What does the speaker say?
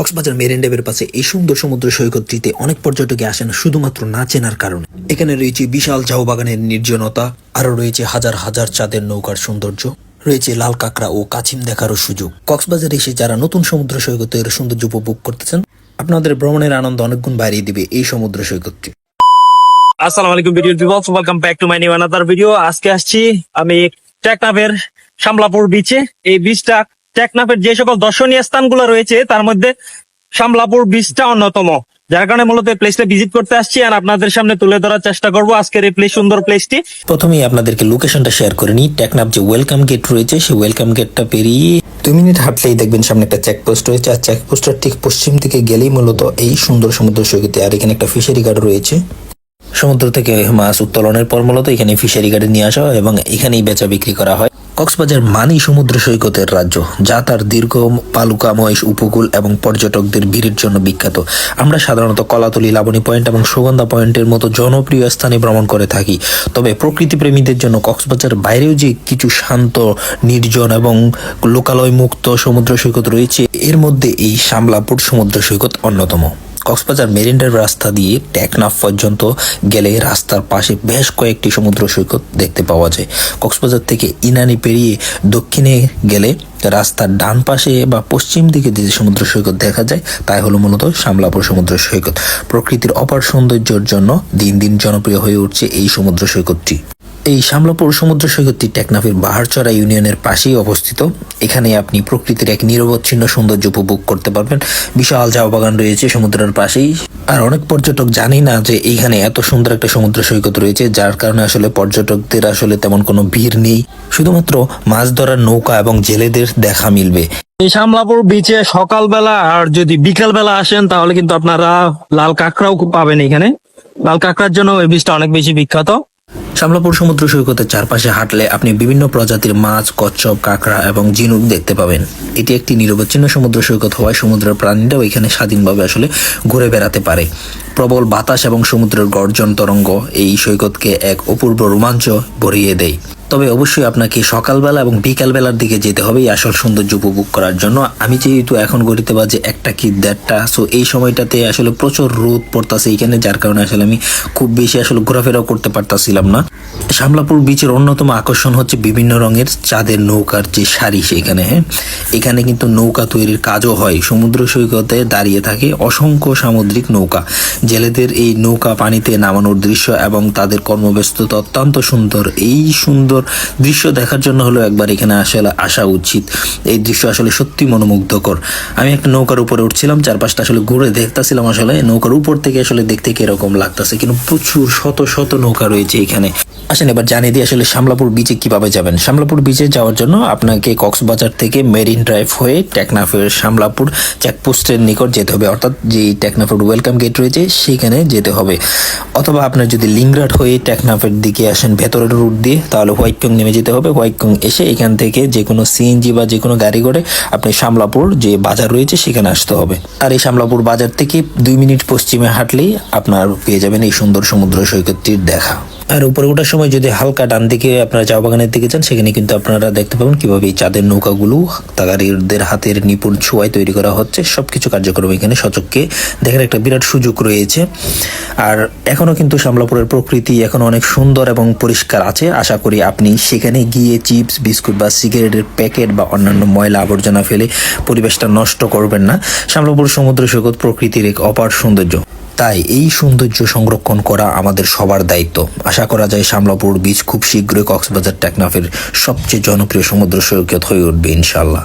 Cox's Bazar marine ড্রাইভের পাশে এই সুন্দর সমুদ্র সৈকতটিতে অনেক পর্যটকে আসেন শুধুমাত্র না চেনার কারণে। এখানে রয়েছে বিশাল ঝাউ বাগানের নির্জনতা, আরও রয়েছে হাজার হাজার চাঁদের নৌকার সৌন্দর্য, রয়েছে লাল কাঁকড়া ও কাছিম দেখারও সুযোগ। কক্সবাজারে এসে যারা নতুন সমুদ্র সৈকতের সৌন্দর্য উপভোগ করতেছেন আপনাদের ভ্রমণের আনন্দ অনেকগুণ বাড়িয়ে দিবে এই সমুদ্র সৈকতটি। আসসালামু আলাইকুম, video viewers welcome back to my new another video আজকে আসছি আমি টেকনাফের শামলাপুর বিচে এই বিচটা টেকনাফের যে সকল দর্শনীয় স্থানগুলো রয়েছে, তার মধ্যে শামলাপুর বিচটা অন্যতম। যার কারণে মূলত এই প্লেসটা ভিজিট করতে আসছি আর আপনাদের সামনে তুলে ধরার চেষ্টা করব আজকের এই প্লেস সুন্দর প্লেসটি প্রথমেই আপনাদেরকে লোকেশনটা শেয়ার করে নিই। টেকনাফ যে ওয়েলকাম গেট রয়েছে, সেই ওয়েলকাম গেটটা পেরিয়ে দুই মিনিট হাঁটলেই দেখবেন সামনে একটা চেকপোস্ট রয়েছে। আর চেকপোস্টের ঠিক পশ্চিম দিকে গেলেই মূলত এই সুন্দর সমুদ্র সৈকতে আর এখানে একটা ফিশারি গার্ড রয়েছে। সমুদ্র থেকে মাছ উত্তোলনের পর মূলত এখানে ফিশারি গার্ডে নিয়ে আসা হয় এবং এখানেই বেচা বিক্রি করা হয়। কক্সবাজার মানি সমুদ্র সৈকতের রাজ্য, যা তার দীর্ঘ পালুকাময় উপকূল এবং পর্যটকদের ভিড়ের জন্য বিখ্যাত। আমরা সাধারণত কলাতলি, লাবণী পয়েন্ট এবং সুগন্ধা পয়েন্টের মতো জনপ্রিয় স্থানে ভ্রমণ করে থাকি। তবে প্রকৃতি প্রেমীদের জন্য কক্সবাজার বাইরেও যে কিছু শান্ত, নির্জন এবং লোকালয় মুক্ত সমুদ্র সৈকত রয়েছে, এর মধ্যে এই শামলাপুর সমুদ্র সৈকত অন্যতম। কক্সবাজার মেরিন ড্রাইভ রাস্তা দিয়ে টেকনাফ পর্যন্ত গেলে রাস্তার পাশে বেশ কয়েকটি সমুদ্র সৈকত দেখতে পাওয়া যায়। কক্সবাজার থেকে ইনানি পেরিয়ে দক্ষিণে গেলে রাস্তার ডান পাশে বা পশ্চিম দিকে যে সমুদ্র সৈকত দেখা যায়, তাই হলো মূলত শামলাপুর সমুদ্র সৈকত। প্রকৃতির অপার সৌন্দর্যের জন্য দিন দিন জনপ্রিয় হয়ে উঠছে এই সমুদ্র সৈকতটি। এই শামলাপুর সমুদ্র সৈকতটি টেকনাফের বাহারচড়া ইউনিয়নের পাশেই অবস্থিত। এখানে আপনি প্রকৃতির এক নিরবচ্ছিন্ন সৌন্দর্য উপভোগ করতে পারবেন। বিশাল ঝাউ বাগান রয়েছে সমুদ্রের পাশেই। আর অনেক পর্যটক জানি না যে এইখানে এত সুন্দর একটা সমুদ্র সৈকত রয়েছে, যার কারণে আসলে পর্যটকদের আসলে তেমন কোনো ভিড় নেই। শুধুমাত্র মাছ ধরার নৌকা এবং জেলেদের দেখা মিলবে। এই শামলাপুর বিচে সকালবেলা আর যদি বিকালবেলা আসেন, তাহলে কিন্তু আপনারা লাল কাঁকড়াও পাবেন এখানে। লাল কাঁকড়ার জন্য এই বিচটা অনেক বেশি বিখ্যাত। শামলাপুর সমুদ্র সৈকতের চারপাশে হাঁটলে আপনি বিভিন্ন প্রজাতির মাছ, কচ্ছপ, কাঁকড়া এবং জিনুক দেখতে পাবেন। এটি একটি নিরবচ্ছিন্ন সমুদ্র সৈকত হওয়ায় সমুদ্রের প্রাণীরাও এখানে স্বাধীনভাবে আসলে ঘুরে বেড়াতে পারে। প্রবল বাতাস এবং সমুদ্রের গর্জন তরঙ্গ এই সৈকতকে এক অপূর্ব রোমাঞ্চ ভরিয়ে দেয়। তবে অবশ্যই আপনাকে সকালবেলা এবং বিকালবেলার দিকে যেতে হবে এই আসল সৌন্দর্য উপভোগ করার জন্য। আমি যেহেতু এখন গড়িতে বাজে একটা কি দেড়টা সো এই সময়টাতে আসলে প্রচুর রোদ পড়তেছে এইখানে, যার কারণে আসলে আমি খুব বেশি আসলে ঘোরাফেরাও করতে পারতাছিলাম না। শামলাপুর বিচের অন্যতম আকর্ষণ হচ্ছে বিভিন্ন রঙের চাঁদের নৌকার যে সারি সেখানে। এখানে কিন্তু নৌকা তৈরির কাজও হয়। সমুদ্র সৈকতে দাঁড়িয়ে থাকে অসংখ্য সামুদ্রিক নৌকা। জেলেদের এই নৌকা পানিতে নামানোর দৃশ্য এবং তাদের কর্মব্যস্ততা অত্যন্ত সুন্দর। এই সুন্দর দৃশ্য দেখার জন্য হলো একবার এখানে আসলে আসা উচিত। এই দৃশ্য আসলে সত্যি মনোমুগ্ধকর। আমি একটা নৌকার উপরে উঠছিলাম, চারপাশটা আসলে ঘুরে দেখতাছিলাম আসলে। নৌকার উপর থেকে আসলে দেখতে কীরকম লাগতেছে, কিন্তু প্রচুর শত শত নৌকা রয়েছে এখানে। আসেন এবার জানিয়ে দিই আসলে শামলাপুর বিচে কীভাবে যাবেন। শামলাপুর বিচে যাওয়ার জন্য আপনাকে কক্সবাজার থেকে মেরিন ড্রাইভ হয়ে টেকনাফের শামলাপুর চেকপোস্টের নিকট যেতে হবে। অর্থাৎ যে টেকনাফের ওয়েলকাম গেট রয়েছে, সেখানে যেতে হবে। অথবা আপনার যদি লিংরাট হয়ে টেকনাফের দিকে আসেন ভেতরের রুট দিয়ে, তাহলে হোয়াইটকং নেমে যেতে হবে। হোয়াইটকং এসে এখান থেকে যে কোনো সিএনজি বা যে কোনো গাড়ি করে আপনি শামলাপুর যে বাজার রয়েছে, সেখানে আসতে হবে। আর এই শামলাপুর বাজার থেকে দুই মিনিট পশ্চিমে হাঁটলেই আপনার পেয়ে যাবেন এই সুন্দর সমুদ্র সৈকতটির দেখা। আর উপরে ওঠার সময় যদি হালকা ডান দিকে আপনারা চা বাগানের দিকে যান, সেখানে কিন্তু আপনারা দেখতে পাবেন কীভাবে এই চাঁদের নৌকাগুলো তাগারিদের হাতের নিপুণ ছোঁয়ায় তৈরি করা হচ্ছে। সবকিছু কার্যক্রম এখানে সচককে দেখার একটা বিরাট সুযোগ রয়েছে। আর এখনও কিন্তু শামলাপুরের প্রকৃতি এখন অনেক সুন্দর এবং পরিষ্কার আছে। আশা করি আপনি সেখানে গিয়ে চিপস, বিস্কুট বা সিগারেটের প্যাকেট বা অন্যান্য ময়লা আবর্জনা ফেলে পরিবেশটা নষ্ট করবেন না। শামলাপুর সমুদ্র সৈকত প্রকৃতির এক অপার সৌন্দর্য। তাই এই সৌন্দর্য সংরক্ষণ করা আমাদের সবার দায়িত্ব। আশা করা যায় শামলাপুর বীচ খুব শীঘ্রই কক্সবাজার টেকনাফের সবচেয়ে জনপ্রিয় সমুদ্র সৈকত হয়ে উঠবে ইনশাল্লাহ